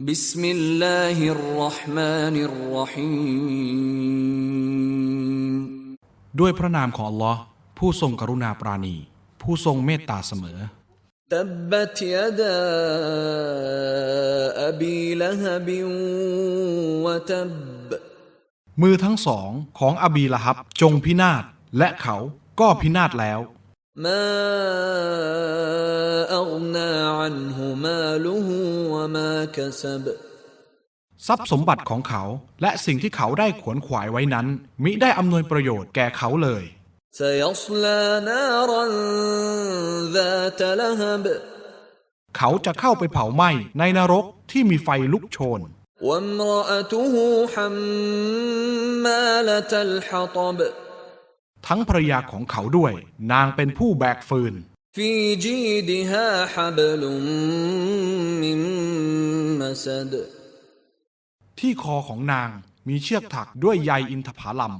بسم الله الرحمن الرحيم ด้วยพระนามของอัลลอฮ์ผู้ทรงกรุณาปราณี ผู้ทรงเมตตาเสมอ تبت يدا أبي لهب وتب มือทั้งสองของอบีละฮับจงพินาศและเขาก็พินาศแล้ว ما ทรัพย์สมบัติของเขาและสิ่งที่เขาได้ขวนขวายไว้นั้น มิได้อำนวยประโยชน์แก่เขาเลย เขาจะเข้าไปเผาไหม้ในนรกที่มีไฟลุกโชน ทั้งภรรยาของเขาด้วย นางเป็นผู้แบกฟืน في جيدها حبل من مسد ที่คอของนางมีเชือกถักด้วยใยอินทผลัม